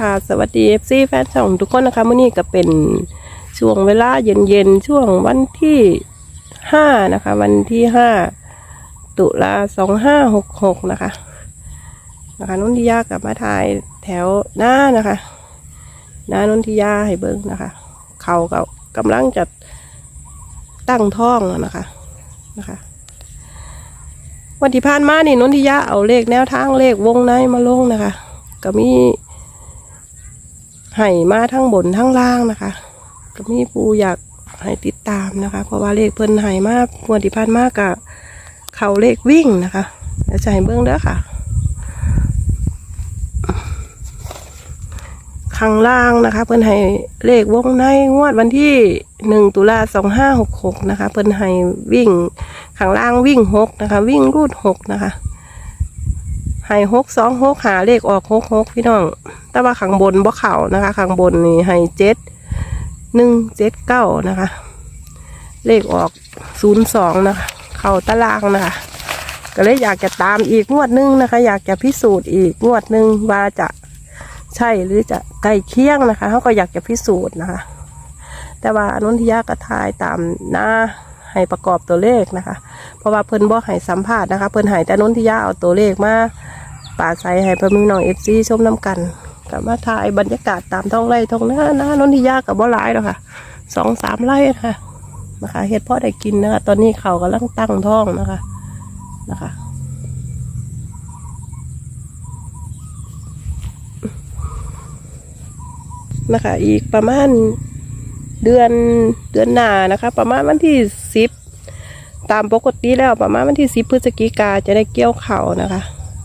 ค่ะ สวัสดี FC แฟนช่องทุกคนนะคะมื่อนี้ก็เป็นช่วงเวลาเย็นๆช่วงวันที่ห้านะคะ วันที่ห้าตุลาสองห้าหกหกนะคะนะคะนุ่นทิยากับมาถ่ายแถวหน้านะคะหน้านุ่นทิยาให้เบิ้งนะคะ เขาก็กำลังจะตั้งท้องนะคะนะคะวันที่ผ่านมานี่นนทิยาเอาเลขแนวทางเลขวงในมาลงนะคะ ก็มี ให้มาทั้งบนทั้งล่างนะคะก็มีผู้อยากให้ติดตามนะคะ เพราะว่าเลขเพิ่นให้มากงวดที่ผ่านมากกับเขาเลขวิ่งนะคะเดี๋ยวจะให้เบื้องเด้อค่ะข้างล่างนะคะ เพิ่นให้เลขวงในงวดวันที่หนึ่งตุลาสองห้าหกหกนะคะ เพิ่นให้วิ่งข้างล่างวิ่งหกนะคะ วิ่งรูดหกนะคะ ให้หกสองหกหาเลขออกหกหกพี่น้อง แต่ว่าข้างบนบ่เข่านะคะข้างบนนี่ให้เจ็ดหนึ่งเจ็ดเก้านะคะ เลขออกศูนย์สองนะคะ เข่าตารางนะคะ ก็เลยอยากจะตามอีกงวดนึงนะคะ อยากจะพิสูจน์อีกงวดนึงว่าจะใช่หรือจะใกล้เคียงนะคะเขาก็อยากจะพิสูจน์นะคะ แต่ว่าอนุนทิยากระทายตามหน้าให้ประกอบตัวเลขนะคะ เพราะว่าเพิ่นบ่ให้สัมภาษณ์นะคะ เพิ่นให้แต่นุนทิยาเอาตัวเลขมา ป่าใสให้พ่อม่พี่น้องเอฟซีชมน้ำกันกับมาถ่ายบรรยากาศตามท้องไร่ท้องนาหน้านนทิยากับบ่หลายหรอกค่ะสองสามไร่นะคะนะคะเฮ็ดพ่อได้กินนะคะ ตอนนี้เขากำลังตั้งท้องนะคะนะคะนะคะ อีกประมาณเดือนเดือนหน้านะคะ ประมาณวันที่สิบตามปกติแล้วประมาณวันที่สิบพฤศจิกาจะได้เกี่ยวเข่านะคะ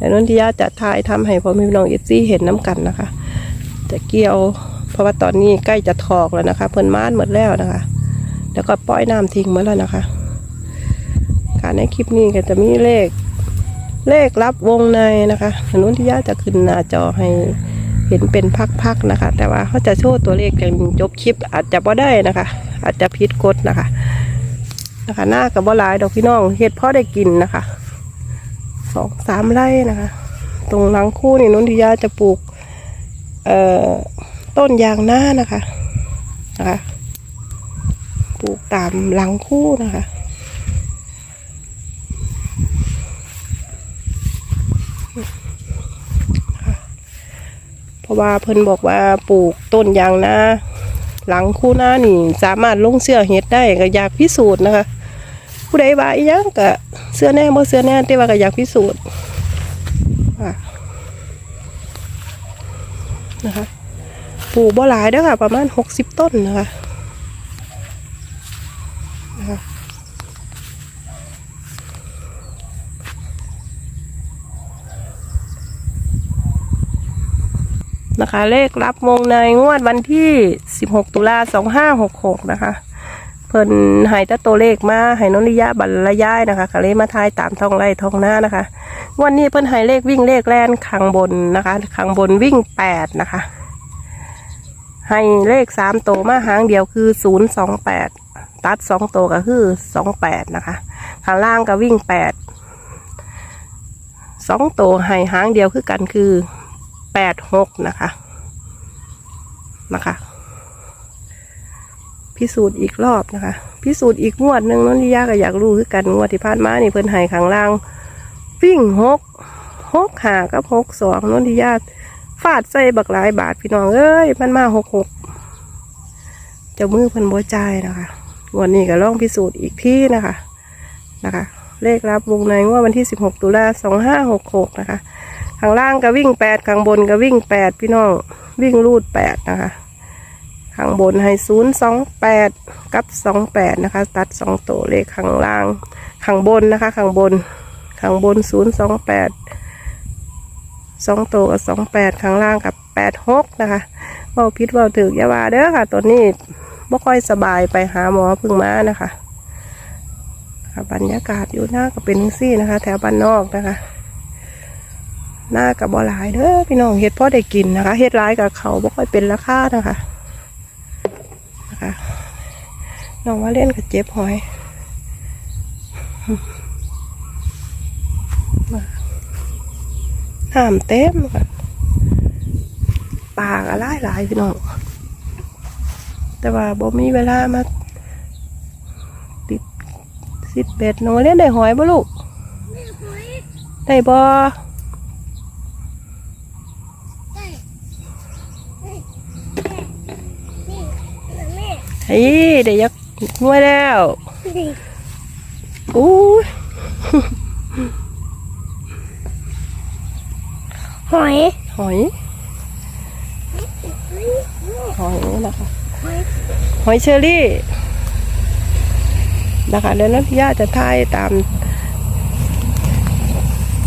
แต่นนทิยาจะถ่ายทำให้พ่อแม่พี่น้องเอฟซีเห็นน้กันนะคะ จะเกี่ยว เพราะว่าตอนนี้ใกล้จะถอกแล้วนะคะ เพิ่นม่านหมดแล้วนะคะ แล้วก็ปล่อยน้ำทิ้งหมดแล้วนะคะ การในคลิปนี้ก็จะมีเลข เลขรับวงในนะคะอนุทิยาจะขึ้นหน้าจอให้เห็นเป็นพักๆนะคะ แต่ว่าเขาจะโชว์ตัวเลขจนจบคลิปอาจจะบ่ได้นะคะ อาจจะผิดกฎนะคะนะคะหน้ากับบ่หลายดอกพี่น้องเห็ดพอได้กินนะคะ สองสามไร่นะคะ ตรงหลังคู่นี่นุนทิยาจะปลูกต้นยางหน้านะคะนะคะ ปลูกตามหลังคู่นะคะเพราะว่าเพิ่นบอกว่าปลูกต้นยางนาหลังคู่หน้านี่สามารถลงเสื้อเห็ดได้ก็อยากพิสูจน์นะคะ ผู้ใดว่าอีหยังก็เสื้อแน่บ่เสื้อแน่แต่ว่าก็อยากพิสูจน์นะคะปลูกบ่หลายเด้อค่ะ ประมาณหกสิบต้นนะคะนะคะนะคะเลขรับวงในงวดวันที่ 16 ตุลา2566 นะคะ เพิ่นห้แต่ตัวเลขมาให้นนิยาบรรยายนะคะก็เลยมาทายตามท้องไร่ท้องหน้านะคะวันนี้เพิ่นให้เลขวิ่งเลขแลนข้างบนนะคะข้างบนวิ่ง8นะคะให้เลขสามตัวมาหางเดียวคือ028ตัดสองตัวก็คือ28นะคะข้างล่างก็วิ่ง8สองตัวให้หางเดียวคือกันคือแปดหกนะคะนะคะ พิสูจน์อีกรอบนะคะ พิสูจน์อีกงวดหนึ่งน้องนิยาก็อยากรู้คือกันงวดที่ผ่านมานี่เพิ่นให้ข้างล่างวิ่งหกหกหากับหกสองน้องนิยาฟาดใส่บักหลายบาทพี่น้องเอ้ยมันมาหกหกเจ้ามือเพิ่นบัใจายนะคะงวันนี้ก็ลองพิสูจน์อีกที่นะคะนะคะเลขรับวงในงวดวันที่สิบหกตุลาสองห้าหกหกนะคะ ข้างล่างก็วิ่งแปดข้างบนก็วิ่งแปดพี่น้อง วิ่งรูดแปดนะคะ ข้างบนให้ศูนย์สองแปดกับสองแปดนะคะ ตัดสองตัวเลขข้างล่าง ข้างบนนะคะ ข้างบน ข้างบนศูนย์สองแปดสองตัวกับสองแปดข้างล่างกับแปดหกนะคะเว่าพิษเว่าถึกอยาว่าเด้อค่ะ ตัวนี้ไม่ค่อยสบายไปหาหมอพึ่งมานะคะค่ะบรรยากาศอยู่หน้าก็เป็นซี่นะคะ แถวบ้านนอกนะคะ หน้ากับบ่หลายเด้อพี่น้องเฮ็ดพ่อได้กินนะคะเฮ็ดร้ายกับเขาบ่ค่อยเป็นราคาคะนะคะ น้องว่าเล่นกับเจ็บหอยน้ำเต็มค่ะปาก็หลายหลายพี่น้อง แต่ว่าบ่มีเวลามาติดสิบเบ็ดน้องเล่นได้หอยบ่ลูก ได้บ่ได้ได้นี่แม่เฮ้ยได้ยัก หน่วยแล้วนี่อู้ยหอย หอย หอยนะคะ หอยหอยเชอรี่ นะคะแล้วนักย่าจะทายตาม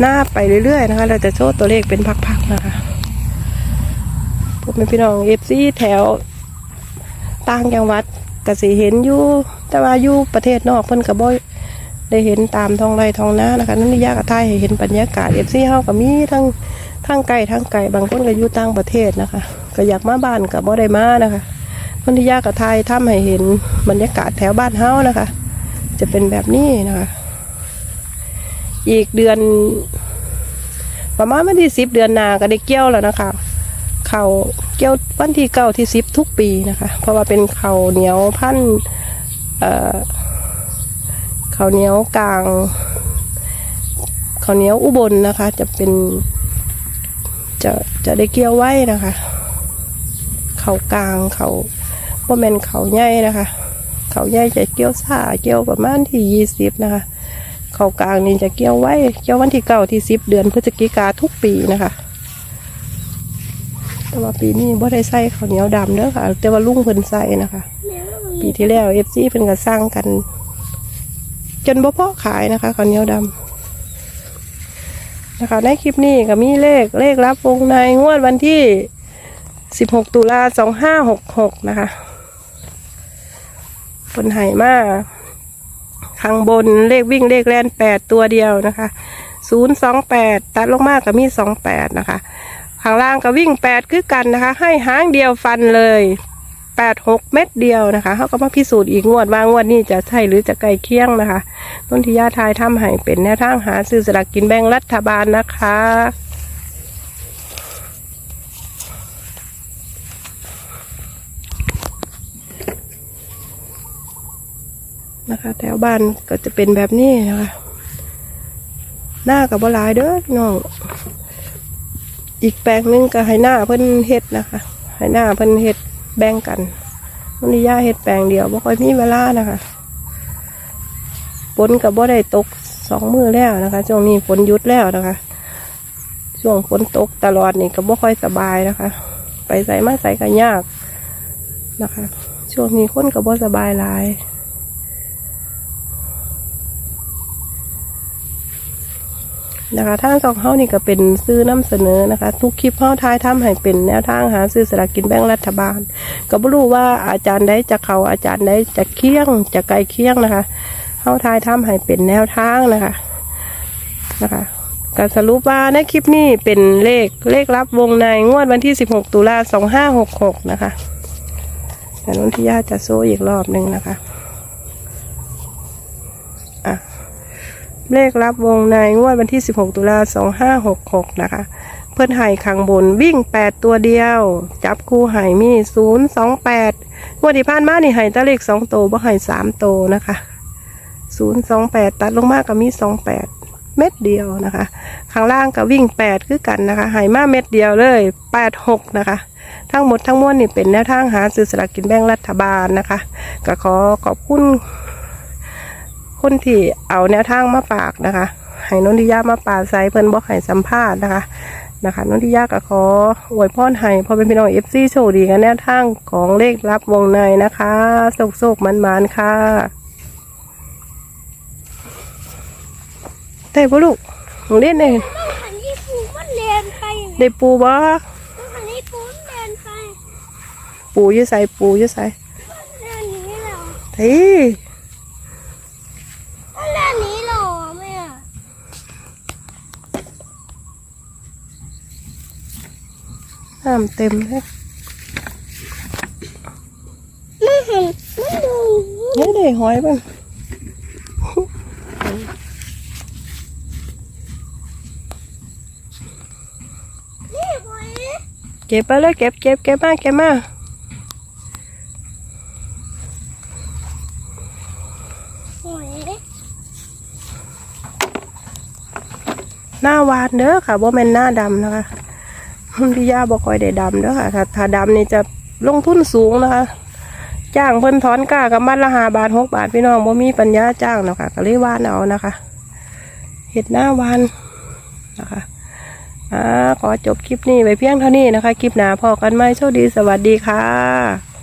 หน้าไปเรื่อยๆนะคะ เราจะโชว์ตัวเลขเป็นพักๆนะคะผมเป็นพี่น้องเอฟซีแถวต่างจังหวัด กสิเห็นอยู่แต่ว่าอยู่ประเทศนอกเพิ่นกระบ่ได้เห็นตามท้องไร่ท้องนานะคะนั่นนี่ยากระทายให้เห็นบรรยากาศเอฟซีเฮาก็มีทั้งทั้งไกลทั้งไกลบางคนก็อยู่ต่างประเทศนะคะ ก็อยากมาบ้านก็บ่ได้มานะคะพันธิยากับไทยทำให้เห็นบรรยากาศแถวบ้านเฮานะคะ จะเป็นแบบนี้นะคะ อีกเดือน ประมาณวันที่สิบเดือนนาก็ได้เกี่ยวแล้วนะคะ เขาเกี่ยววันที่เก้าที่สิบทุกปีนะคะ เพราะว่าเป็นเขาเหนียวพันเอ่อเขาเหนียวกลางเขาเหนียวอุบลนะคะ จะเป็นจะจะได้เกี่ยวไว้นะคะ เขากลางเขาว่าแมนเขาใหญ่นะคะ เขาใหญ่จะเกี่ยวซ่าเกี่ยวประมาณที่ยี่สิบนะคะ เขากลางนี่จะเกี่ยวไว้เกี่ยววันที่เก้าที่สิบเดือนพฤศจิกาทุกปีนะคะ แต่ว่าปีนี้บ่ได้ใส่ข้าวเหนียวดำเด้อค่ะ แต่ว่าลุงเพิ่นใส่นะคะแม่ว่ามันปีที่แล้วเอฟซีเพิ่นก็สร้างกัน จนบ่พอขายนะคะข้าวเหนียวดำนะคะในคลิปนี้ก็มีเลขเลขรับวงในงวดวันที่ 16 ตุลา2566 นะคะบนไหมาข้างบนเลขวิ่งเลขแลน8ตัวเดียวนะคะ028ตัดลงมากก็มี28นะคะ ข้างล่างก็วิ่ง8คือกันนะคะ ให้หางเดียวฟันเลย8 6เม็ดเดียวนะคะเขาก็มาพิสูจน์อีกงวดว่างวดนี้จะใช่หรือจะไกลเคียงนะคะต้นทิยาทายทำให้เป็นแนวทางหาซื้อสลากกินแบ่งรัฐบาลนะคะนะคะแถวบ้านก็จะเป็นแบบนี้นะคะ หน้ากับบลายเด้อน้อง อีกแปลงหนึงก็ให้หน้าเพิ่นเฮ็ดนะคะให้หน้าเพิ่นเฮ็ดแบ่งกันมันนี่ย่าเฮ็ดแปลงเดียวบ่ค่อยมีเวลานะคะฝนกับบ่ได้ตกสองมือแล้วนะคะช่วงนี้ฝนหยุดแล้วนะคะช่วงฝนตกตลอดนี่ก็บ่ค่อยสบายนะคะ ไปใส่มาใส่ก็ยากนะคะ ช่วงนี้คนก็บ่สบายหลาย นะคะทางสองเฮานี่ก็เป็นซื้อนำเสนอนะคะ ทุกคลิปเฮาท้ายทำให้เป็นแนวทางหาซื้อสลากกินแบ่งรัฐบาล ก็บ่รู้ว่าอาจารย์ใดจะเขาอาจารย์ใดจะเคี่ยงจะไกลเคี่ยงนะคะเฮาท้ายทำให้เป็นแนวทางนะคะนะคะการสรุปว่าในคลิปนี้เป็นเลขเลขรับวงในงวดวันที่ 16 ตุลา2566 นะคะแต่นนทิยาจะโซ่อีกรอบหนึ่งนะคะอะ เลขรับวงในงวดวันที่ 16 ตุลา2566 นะคะ เพื่อนไห่ขังบนวิ่ง 8 ตัวเดียว จับคู่ไห่มี 028 งวดที่ผ่านมานี่ไห่ตะเลข2โตวบ่ไห่3โตวนะคะ 028 ตัดลงมากก็มี 28 เม็ดเดียวนะคะ ข้างล่างก็วิ่ง 8 คือกันนะคะไห่มาเม็ดเดียวเลย 86 นะคะทั้งหมดทั้งมวลนี่เป็นแนวทางหาซื้อสลากกินแบ่งรัฐบาลนะคะ ก็ขอขอบคุณ คนที่เอาแนวทางมาฝากนะคะให้นนทิยามาป่าใสเพิ่นบอกให้สัมภาษณ์นะคะนะคะนนทิยาก็ขออวยพรให้พอเป็นพี่น้องเอฟซีโชคดีกันแนวทางของเลขรับวงในนะคะโศกโศกมันมันๆค่ะได้ปะลูกหนูเล่นเองต้องหันที่ปูมันเรียนไปได้ปูบ่ต้องหันที่ปูมันเรียนไปปูอยี่ใส่ปูอยี่ใส่เรียนนี้เหรอ เฮ้ย เรียนนี้เหรอแม่ น้ำเต็มเลยไม่เห็นไม่ดูเนี่ยได้หอยบ้างนี่หอยเก็บไปเลยเก็บเก็บเก็บมาเก็บมาหอยหน้าวานเด้อค่ะว่าแม่นหน้าดำนะคะ พี่ย่าบอกคอยได้ดำเด้อค่ะถ้าถ้าดำนี่จะลงทุนสูงนะคะ จ้างเพิ่นถอนก้ากับมัดละหาบาทหกบาทพี่น้องบ่มีปัญญาจ้างเนาะคะก็เลยวานเอานะคะ เห็ดหน้าวานนะคะอ่าขอจบคลิปนี้ไปเพียงเท่านี้นะคะ คลิปหน้าพอกันไหมโชคดีสวัสดีค่ะ